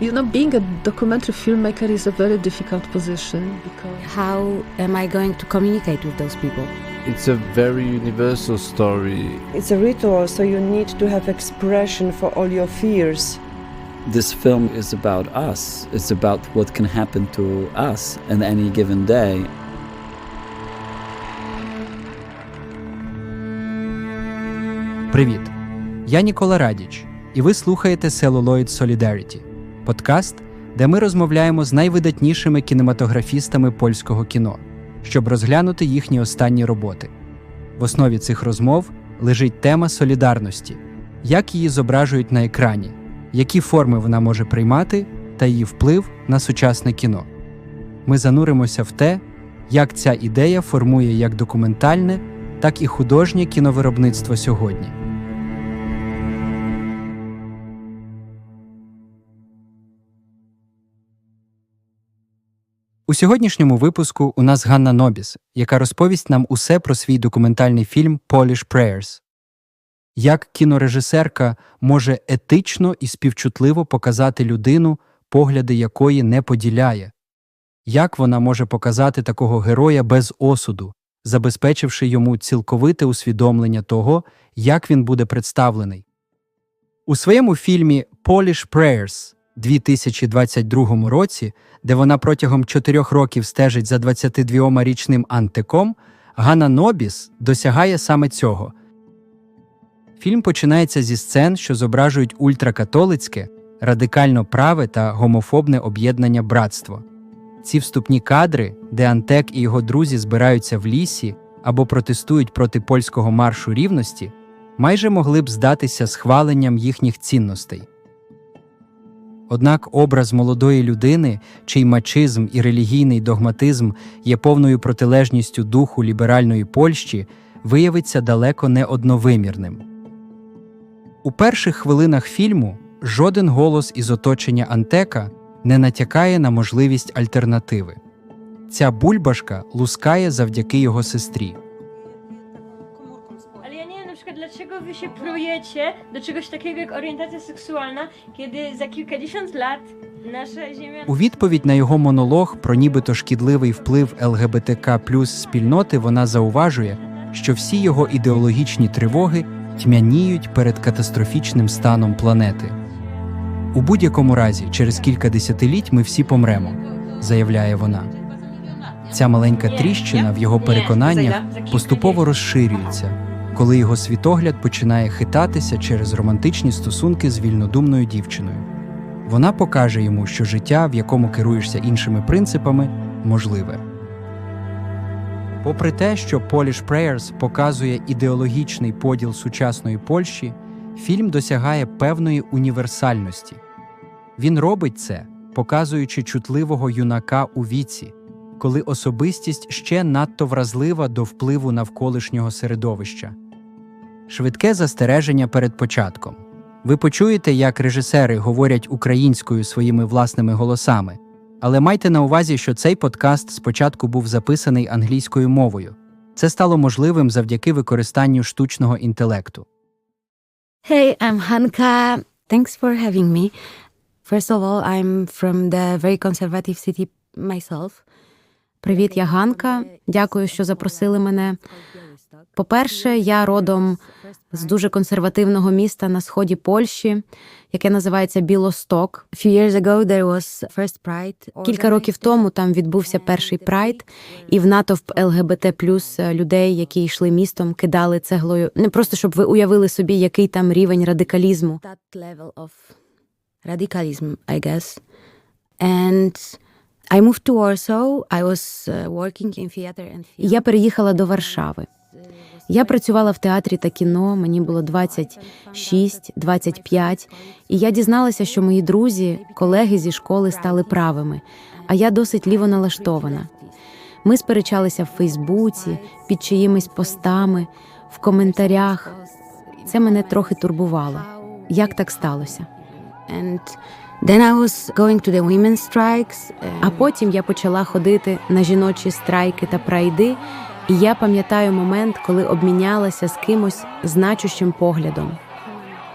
You know, being a documentary filmmaker is a very difficult position because How am I going to communicate with those people? It's a very universal story. It's a ritual, so you need to have expression for all your fears. This film is about us. It's about what can happen to us on any given day. Привіт! Я Нікола Радіч, і ви слухаєте Celluloid Solidarity – подкаст, де ми розмовляємо з найвидатнішими кінематографістами польського кіно, щоб розглянути їхні останні роботи. В основі цих розмов лежить тема солідарності, як її зображують на екрані, які форми вона може приймати та її вплив на сучасне кіно. Ми зануримося в те, як ця ідея формує як документальне, так і художнє кіновиробництво сьогодні. У сьогоднішньому випуску у нас Ганна Нобіс, яка розповість нам усе про свій документальний фільм Polish Prayers. Як кінорежисерка може етично і співчутливо показати людину, погляди якої не поділяє, як вона може показати такого героя без осуду, забезпечивши йому цілковите усвідомлення того, як він буде представлений. У своєму фільмі Polish Prayers 2022 році, де вона протягом чотирьох років стежить за 22-річним антиком, Ганна Нобіс досягає саме цього. Фільм починається зі сцен, що зображують ультракатолицьке, радикально праве та гомофобне об'єднання братство. Ці вступні кадри, де Антек і його друзі збираються в лісі або протестують проти польського маршу рівності, майже могли б здатися схваленням їхніх цінностей. Однак образ молодої людини, чий мачизм і релігійний догматизм є повною протилежністю духу ліберальної Польщі, виявиться далеко не одновимірним. У перших хвилинах фільму жоден голос із оточення Антека не натякає на можливість альтернативи. Ця бульбашка лускає завдяки його сестрі. Wy się prujecie do czegoś takiego jak orientacja seksualna, kiedy za kilkadziesiąt lat nasza Ziemia... У відповідь на його монолог про нібито шкідливий вплив ЛГБТК плюс спільноти вона зауважує, що всі його ідеологічні тривоги тьмяніють перед катастрофічним станом планети. У будь-якому разі, через кілька десятиліть ми всі помремо, заявляє вона. Ця маленька тріщина в його переконаннях поступово розширюється, коли його світогляд починає хитатися через романтичні стосунки з вільнодумною дівчиною. Вона покаже йому, що життя, в якому керуєшся іншими принципами, можливе. Попри те, що Polish Prayers показує ідеологічний поділ сучасної Польщі, фільм досягає певної універсальності. Він робить це, показуючи чутливого юнака у віці, коли особистість ще надто вразлива до впливу навколишнього середовища. Швидке застереження перед початком. Ви почуєте, як режисери говорять українською своїми власними голосами, але майте на увазі, що цей подкаст спочатку був записаний англійською мовою. Це стало можливим завдяки використанню штучного інтелекту. Hey, I'm Hanka. Thanks for having me. First of all, I'm from the very conservative city myself. Привіт, я Ганка. Дякую, що запросили мене. По-перше, я родом з дуже консервативного міста на сході Польщі, яке називається Білосток. Кілька років тому там відбувся перший прайд, і в натовп ЛГБТ плюс людей, які йшли містом, кидали цеглою. Не просто щоб ви уявили собі, який там рівень радикалізму. Radicalism, I guess. And I moved to Warsaw. I was uh, working in theater and І я переїхала до Варшави. Я працювала в театрі та кіно, мені було 26-25, і я дізналася, що мої друзі, колеги зі школи стали правими, а я досить ліво налаштована. Ми сперечалися в Фейсбуці, під чиїмись постами, в коментарях. Це мене трохи турбувало. Як так сталося? Then I was going to the women's strikes. А потім я почала ходити на жіночі страйки та прайди, і я пам'ятаю момент, коли обмінялася з кимось значущим поглядом.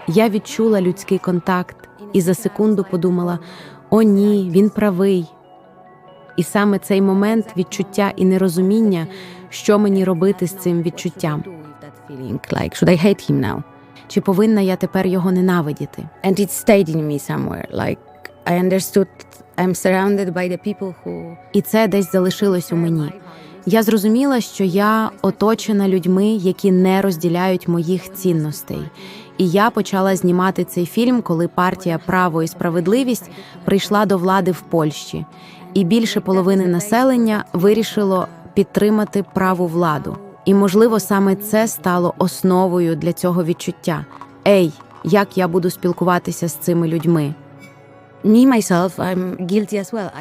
Я відчула людський контакт і за секунду подумала: о, ні, він правий. І саме цей момент відчуття і нерозуміння, що мені робити з цим відчуттям. Like, should I hate him now? Чи повинна я тепер його ненавидіти? And it stayed in me somewhere. Like, I understood I'm surrounded by the people who... І це десь залишилось у мені. Я зрозуміла, що я оточена людьми, які не розділяють моїх цінностей. І я почала знімати цей фільм, коли партія Право і справедливість прийшла до влади в Польщі, і більше половини населення вирішило підтримати праву владу. І, можливо, саме це стало основою для цього відчуття. Ей, як я буду спілкуватися з цими людьми?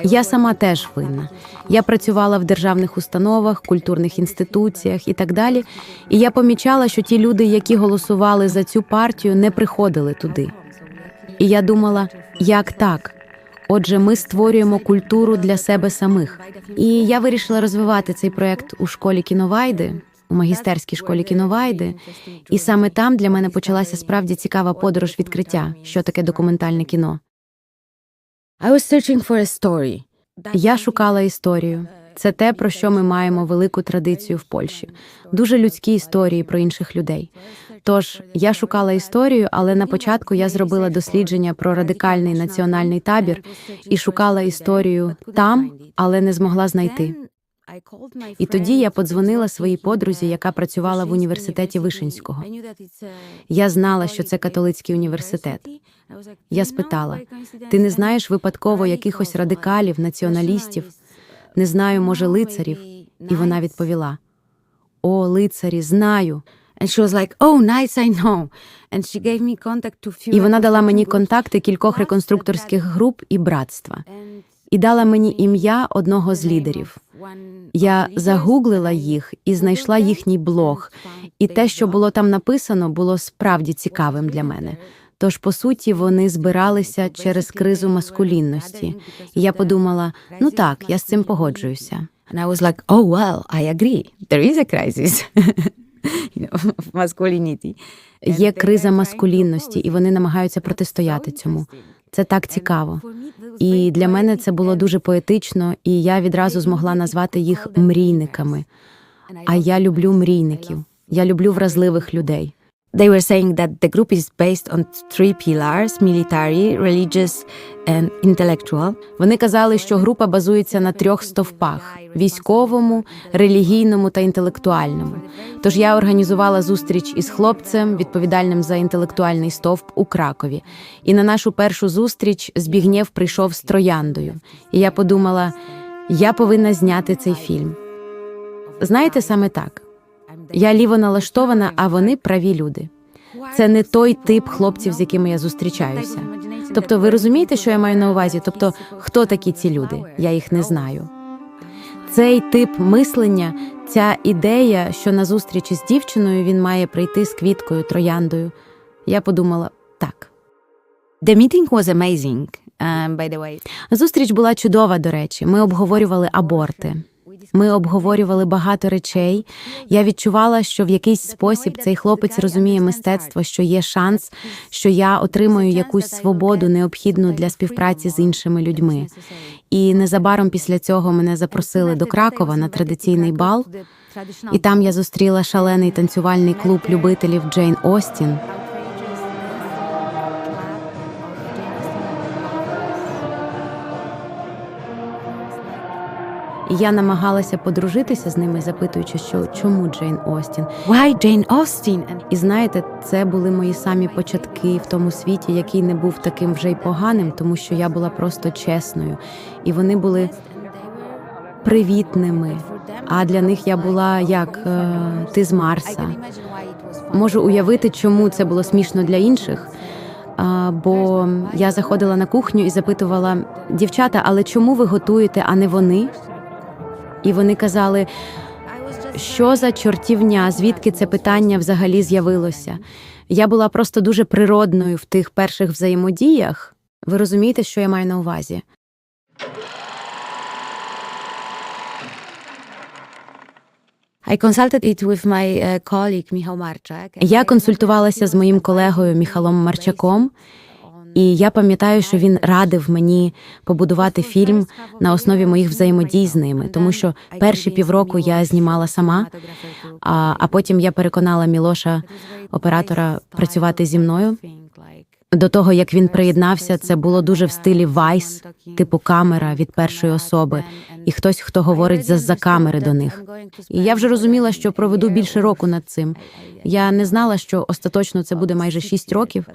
Я сама теж винна. Я працювала в державних установах, культурних інституціях і так далі. І я помічала, що ті люди, які голосували за цю партію, не приходили туди. І я думала, як так? Отже, ми створюємо культуру для себе самих. І я вирішила розвивати цей проект у школі кіновайди, у магістерській школі кіновайди. І саме там для мене почалася справді цікава подорож відкриття, що таке документальне кіно. I was. Я шукала історію. Це те, про що ми маємо велику традицію в Польщі. Дуже людські історії про інших людей. Тож я шукала історію, але на початку я зробила дослідження про радикальний національний табір і шукала історію там, але не змогла знайти. І тоді я подзвонила своїй подрузі, яка працювала в університеті Вишинського. Я знала, що це католицький університет. Я спитала: ти не знаєш випадково якихось радикалів, націоналістів? Не знаю, може, лицарів. І вона відповіла: О, лицарі, знаю. And she was like, oh, nice, I know. And she gave me contact to few І вона дала мені контакти кількох реконструкторських груп і братства. І дала мені ім'я одного з лідерів. Я загуглила їх і знайшла їхній блог. І те, що було там написано, було справді цікавим для мене. Тож, по суті, вони збиралися через кризу маскулінності. І я подумала: ну так, я з цим погоджуюся. And I was like, oh, well, I agree. There is a crisis. You know, masculinity. Є криза маскулінності, і вони намагаються протистояти цьому. Це так цікаво. І для мене це було дуже поетично, і я відразу змогла назвати їх мрійниками. А я люблю мрійників. Я люблю вразливих людей. They were saying that the group is based on three pillars: military, religious and intellectual. Вони казали, що група базується на трьох стовпах: військовому, релігійному та інтелектуальному. Тож я організувала зустріч із хлопцем, відповідальним за інтелектуальний стовп у Кракові. І на нашу першу зустріч Збігнєв прийшов з трояндою. І я подумала, я повинна зняти цей фільм. Знаєте, саме так. Я ліво налаштована, а вони праві люди. Це не той тип хлопців, з якими я зустрічаюся. Тобто, ви розумієте, що я маю на увазі? Тобто, хто такі ці люди? Я їх не знаю. Цей тип мислення, ця ідея, що на зустрічі з дівчиною він має прийти з квіткою, трояндою. Я подумала так. The meeting was amazing, um, by the way. Зустріч була чудова, до речі. Ми обговорювали аборти. Ми обговорювали багато речей. Я відчувала, що в якийсь спосіб цей хлопець розуміє мистецтво, що є шанс, що я отримаю якусь свободу, необхідну для співпраці з іншими людьми. І незабаром після цього мене запросили до Кракова на традиційний бал. І там я зустріла шалений танцювальний клуб любителів Джейн Остін. І я намагалася подружитися з ними, запитуючи, що чому Джейн Остін? Why Jane Austen? І знаєте, це були мої самі початки в тому світі, який не був таким вже й поганим, тому що я була просто чесною, і вони були привітними. А для них я була як е, ти з Марса. Можу уявити, чому це було смішно для інших. А, бо я заходила на кухню і запитувала дівчата, але чому ви готуєте, а не вони? І вони казали, що за чортівня, звідки це питання взагалі з'явилося. Я була просто дуже природною в тих перших взаємодіях. Ви розумієте, що я маю на увазі? I consulted it with my colleague Michał Marczak. Я консультувалася з моїм колегою Міхалом Марчаком, і я пам'ятаю, що він радив мені побудувати фільм на основі моїх взаємодій з ними, тому що перші півроку я знімала сама, а, потім я переконала Мілоша, оператора, працювати зі мною. До того як він приєднався, це було дуже в стилі вайс, типу камера від першої особи, і хтось, хто говорить за камери до них. І я вже розуміла, що проведу більше року над цим. Я не знала, що остаточно це буде майже шість років,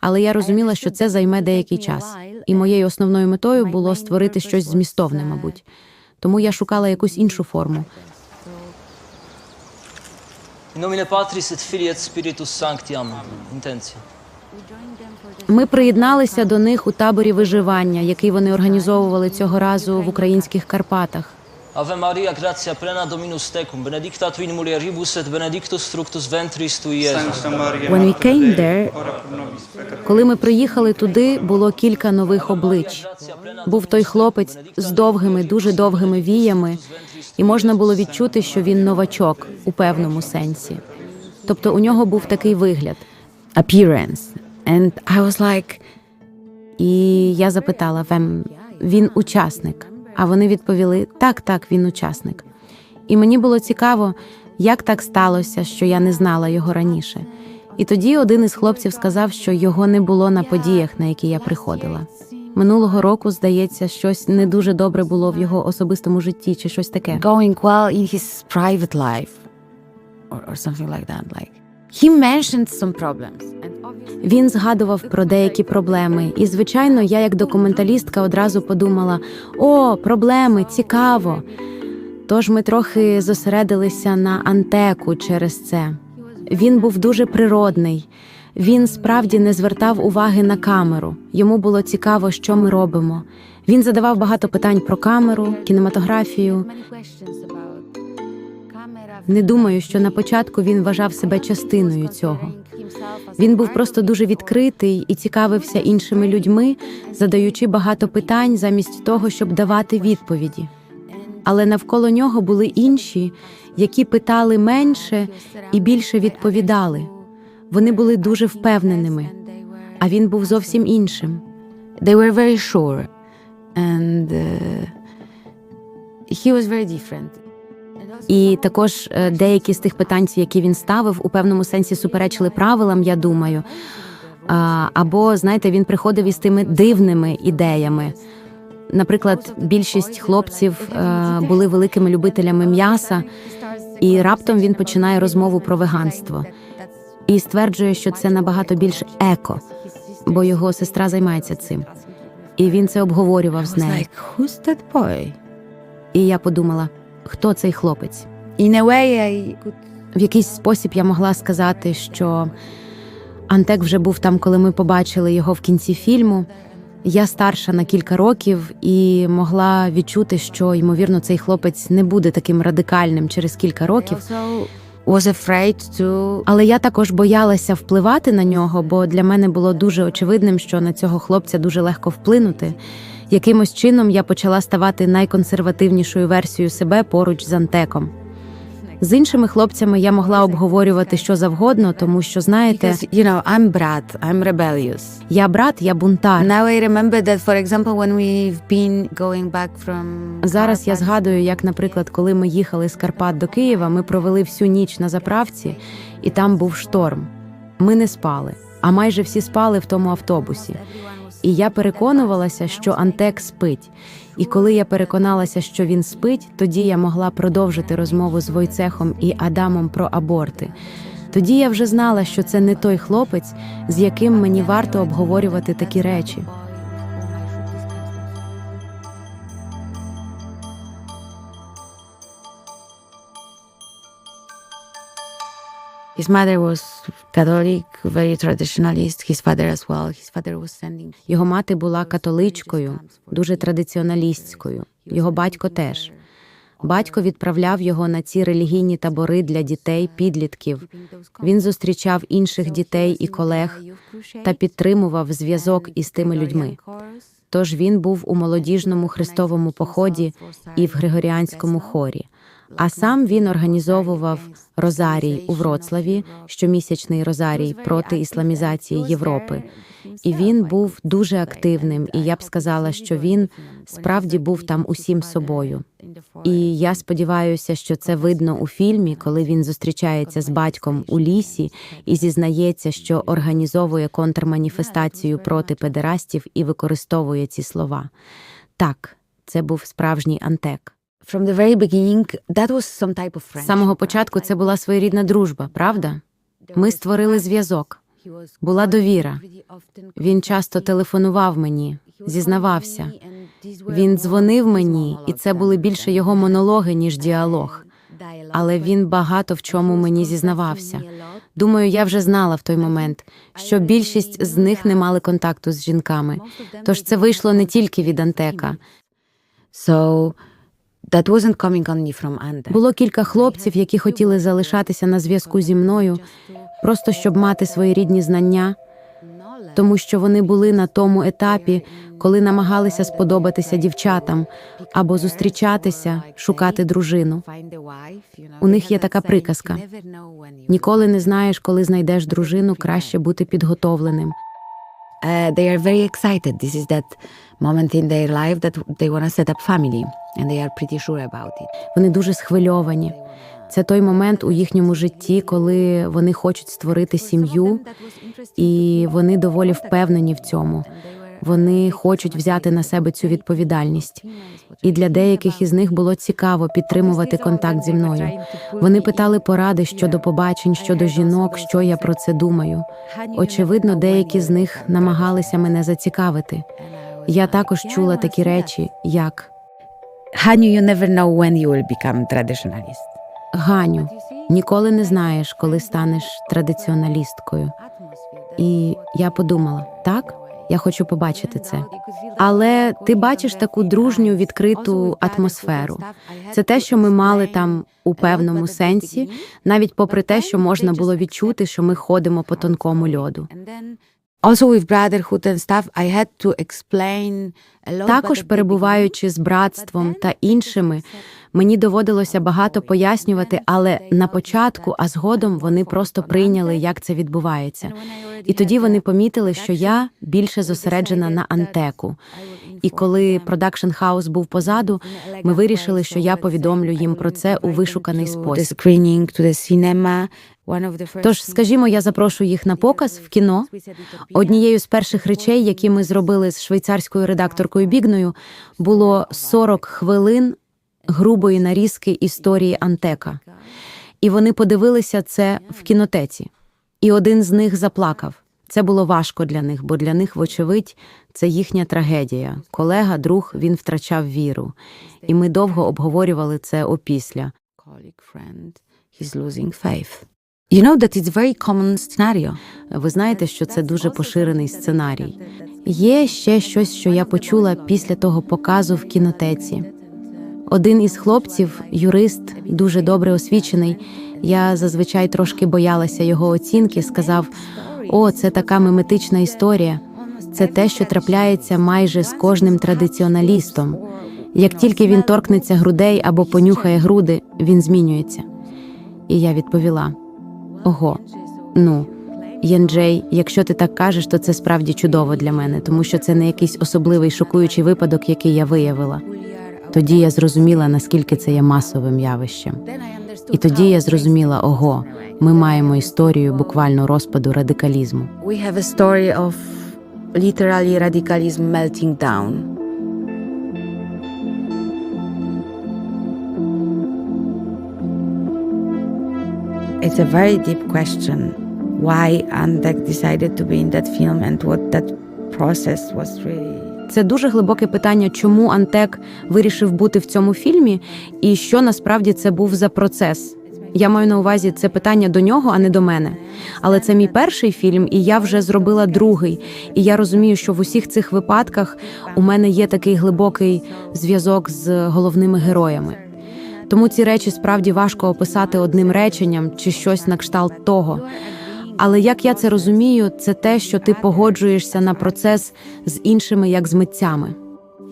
але я розуміла, що це займе деякий час. І моєю основною метою було створити щось змістовне, мабуть. Тому я шукала якусь іншу форму. In nomine Patris et Filii et Spiritus. Ми приєдналися до них у таборі виживання, який вони організовували цього разу в українських Карпатах. Ave Maria, gratia plena Dominus tecum, benedicta tu in mulieribus et benedictus fructus ventris tui, Iesus. When we came there, коли ми приїхали туди, було кілька нових облич. Був той хлопець з довгими, дуже довгими віями, і можна було відчути, що він новачок у певному сенсі. Тобто у нього був такий вигляд appearance. And I was like... І я запитала Вем, він учасник. А вони відповіли: так, так, він учасник. І мені було цікаво, як так сталося, що я не знала його раніше. І тоді один із хлопців сказав, що його не було на подіях, на які я приходила. Минулого року, здається, щось не дуже добре було в його особистому житті, чи щось таке. Going well in his private life, or, or something like that. Like he mentioned some problems. Він згадував про деякі проблеми, і звичайно, я, як документалістка, одразу подумала: о, проблеми, цікаво. Тож ми трохи зосередилися на антеку через це. Він був дуже природний. Він справді не звертав уваги на камеру. Йому було цікаво, що ми робимо. Він задавав багато питань про камеру, кінематографію. Не думаю, що на початку він вважав себе частиною цього. Він був просто дуже відкритий і цікавився іншими людьми, задаючи багато питань замість того, щоб давати відповіді. Але навколо нього були інші, які питали менше і більше відповідали. Вони були дуже впевненими, а він був зовсім іншим. They were very sure. And uh, he was very different. І також е, деякі з тих питань, які він ставив, у певному сенсі суперечили правилам, я думаю. Або, знаєте, він приходив із тими дивними ідеями. Наприклад, більшість хлопців е, були великими любителями м'яса, і раптом він починає розмову про веганство і стверджує, що це набагато більш еко, бо його сестра займається цим. І він це обговорював з нею. І я подумала, хто цей хлопець? In a way, I could... В якийсь спосіб я могла сказати, що Антек вже був там, коли ми побачили його в кінці фільму. Я старша на кілька років і могла відчути, що ймовірно цей хлопець не буде таким радикальним через кілька років. Was afraid to... Але я також боялася впливати на нього, бо для мене було дуже очевидним, що на цього хлопця дуже легко вплинути. Якимось чином я почала ставати найконсервативнішою версією себе поруч з Антеком. З іншими хлопцями я могла обговорювати що завгодно, тому що знаєте, you know, I'm brat, I'm rebellious. Я брат, я бунтар. Now I remember that, for example, when we've been going back from Зараз я згадую, як, наприклад, коли ми їхали з Карпат до Києва, ми провели всю ніч на заправці, і там був шторм. Ми не спали, а майже всі спали в тому автобусі. І я переконувалася, що Антек спить. І коли я переконалася, що він спить, тоді я могла продовжити розмову з Войцехом і Адамом про аборти. Тоді я вже знала, що це не той хлопець, з яким мені варто обговорювати такі речі. His mother was Catholic, very traditionalist. His father as well. His father was sending. Його мати була католичкою, дуже традиціоналістською. Його батько теж. Батько відправляв його на ці релігійні табори для дітей, підлітків. Він зустрічав інших дітей і колег та підтримував зв'язок із тими людьми. Тож він був у молодіжному хрестовому поході і в григоріанському хорі. А сам він організовував Розарій у Вроцлаві, щомісячний Розарій проти ісламізації Європи. І він був дуже активним, і я б сказала, що він справді був там усім собою. І я сподіваюся, що це видно у фільмі, коли він зустрічається з батьком у лісі і зізнається, що організовує контрманіфестацію проти педерастів і використовує ці слова. Так, це був справжній антек. З самого початку це була своєрідна дружба, правда? Ми створили зв'язок. Була довіра. Він часто телефонував мені, зізнавався. Він дзвонив мені, і це були більше його монологи, ніж діалог. Але він багато в чому мені зізнавався. Думаю, я вже знала в той момент, що більшість з них не мали контакту з жінками. Тож це вийшло не тільки від Антека. So that wasn't coming only from Ante. Було кілька хлопців, які хотіли залишатися на зв'язку зі мною, просто щоб мати свої рідні знання, тому що вони були на тому етапі, коли намагалися сподобатися дівчатам або зустрічатися, шукати дружину. У них є така приказка: Ніколи не знаєш, коли знайдеш дружину, краще бути підготовленим. Uh, they are very excited. This is that moment in their life that they want to set up family, and they are pretty sure about it. Вони дуже схвильовані. Це той момент у їхньому житті, коли вони хочуть створити сім'ю, і вони доволі впевнені в цьому. Вони хочуть взяти на себе цю відповідальність. І для деяких із них було цікаво підтримувати контакт зі мною. Вони питали поради щодо побачень, щодо жінок, що я про це думаю. Очевидно, деякі з них намагалися мене зацікавити. Я також чула такі речі, як Hanyu, you never know when you will become traditionalist. Ганю, ніколи не знаєш, коли станеш традиціоналісткою. І я подумала, так, я хочу побачити це. Але ти бачиш таку дружню відкриту атмосферу. Це те, що ми мали там у певному сенсі, навіть попри те, що можна було відчути, що ми ходимо по тонкому льоду. Also with brotherhood and stuff, I had to explain a lot. Також перебуваючи з братством та іншими, мені доводилося багато пояснювати, але на початку, а згодом вони просто прийняли, як це відбувається. І тоді вони помітили, що я більше зосереджена на антеку. І коли продакшн хаус був позаду, ми вирішили, що я повідомлю їм про це у вишуканий спосіб. Тож, скажімо, я запрошую їх на показ в кіно. Однією з перших речей, які ми зробили з швейцарською редакторкою Бігною, було 40 хвилин грубої нарізки історії Антека. І вони подивилися це в кінотеці. І один з них заплакав. Це було важко для них, бо для них, вочевидь, це їхня трагедія. Колега, друг, він втрачав віру. І ми довго обговорювали це опісля. You know that it's very common scenario. Ви знаєте, що це дуже поширений сценарій. Є ще щось, що я почула після того показу в кінотеці. Один із хлопців, юрист, дуже добре освічений. Я зазвичай трошки боялася його оцінки. Сказав: О, це така меметична історія. Це те, що трапляється майже з кожним традиціоналістом. Як тільки він торкнеться грудей або понюхає груди, він змінюється. І я відповіла: Ого, ну. Єнджей, якщо ти так кажеш, то це справді чудово для мене, тому що це не якийсь особливий шокуючий випадок, який я виявила. Тоді я зрозуміла, наскільки це є масовим явищем. І тоді я зрозуміла, ого, ми маємо історію буквально розпаду радикалізму. We have a story of literally radicalism melting down. It's a very deep question why Andek decided to be in that film and what that process was really. Це дуже глибоке питання, чому Антек вирішив бути в цьому фільмі, і що насправді це був за процес. Я маю на увазі це питання до нього, а не до мене. Але це мій перший фільм, і я вже зробила другий. І я розумію, що в усіх цих випадках у мене є такий глибокий зв'язок з головними героями. Тому ці речі справді важко описати одним реченням чи щось на кшталт того. Але як я це розумію, це те, що ти погоджуєшся на процес з іншими, як з митцями.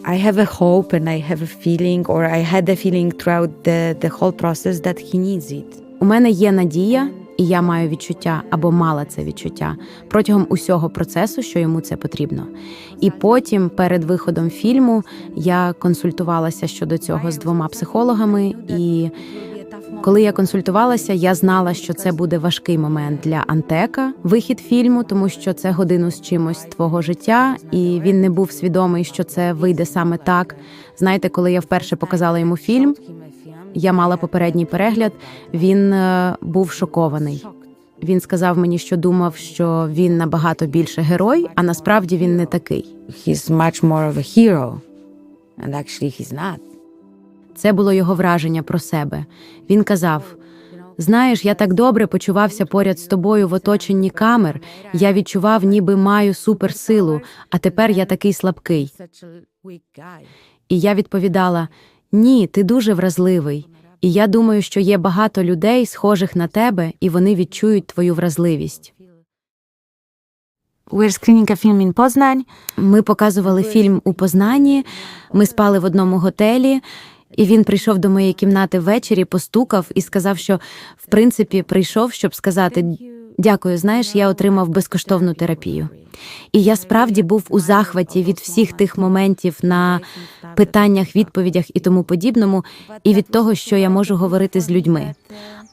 I have a hope and I have a feeling, or I had a feeling throughout the, the whole process that he needs it. У мене є надія, і я маю відчуття або мала це відчуття протягом усього процесу, що йому це потрібно. І потім, перед виходом фільму, я консультувалася щодо цього з двома психологами. І коли я консультувалася, я знала, що це буде важкий момент для Антека, вихід фільму, тому що це годину з чимось твого життя, і він не був свідомий, що це вийде саме так. Знаєте, коли я вперше показала йому фільм, я мала попередній перегляд. Він е, був шокований. Він сказав мені, що думав, що він набагато більше герой, а насправді він не такий. He's much more of a hero. And actually he's not. Це було його враження про себе. Він казав: Знаєш, я так добре почувався поряд з тобою в оточенні камер. Я відчував, ніби маю суперсилу, а тепер я такий слабкий. І я відповідала: Ні, ти дуже вразливий. І я думаю, що є багато людей, схожих на тебе, і вони відчують твою вразливість. Ми показували фільм у Познані. Ми спали в одному готелі. І він прийшов до моєї кімнати ввечері, постукав і сказав, що в принципі прийшов, щоб сказати дякую. Знаєш, я отримав безкоштовну терапію. І я справді був у захваті від всіх тих моментів на питаннях, відповідях і тому подібному, і від того, що я можу говорити з людьми.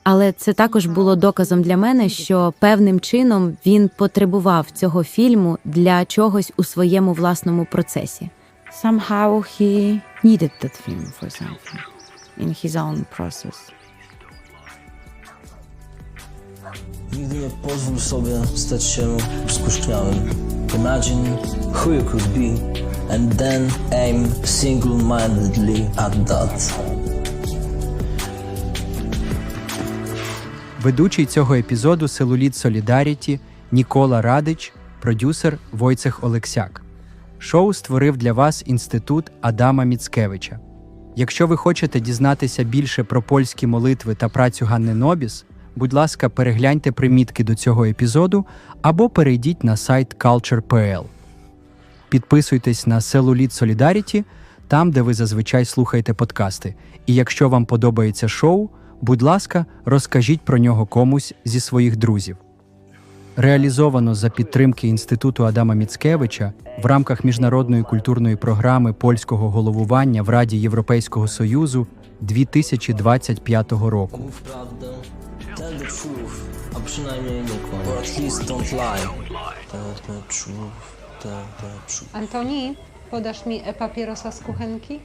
Але це також було доказом для мене, що певним чином він потребував цього фільму для чогось у своєму власному процесі. Somehow he needed that film for something in his own process. Nigdy nie pozwól sobie stać się skruszniałym. Imagine who you could be and then aim single-mindedly at that. Ведучий цього епізоду Селуліт Солідаріті Нікола Радич, продюсер Войцех Олексяк. Шоу створив для вас інститут Адама Міцкевича. Якщо ви хочете дізнатися більше про польські молитви та працю Ганни Нобіс, будь ласка, перегляньте примітки до цього епізоду або перейдіть на сайт Culture.pl. Підписуйтесь на Селуліт Солідаріті там, де ви зазвичай слухаєте подкасти. І якщо вам подобається шоу, будь ласка, розкажіть про нього комусь зі своїх друзів. Реалізовано за підтримки Інституту Адама Міцкевича в рамках міжнародної культурної програми польського головування в Раді Європейського Союзу 2025 року. The truth. Antoni, podasz mi e-papierosa z kuchenki?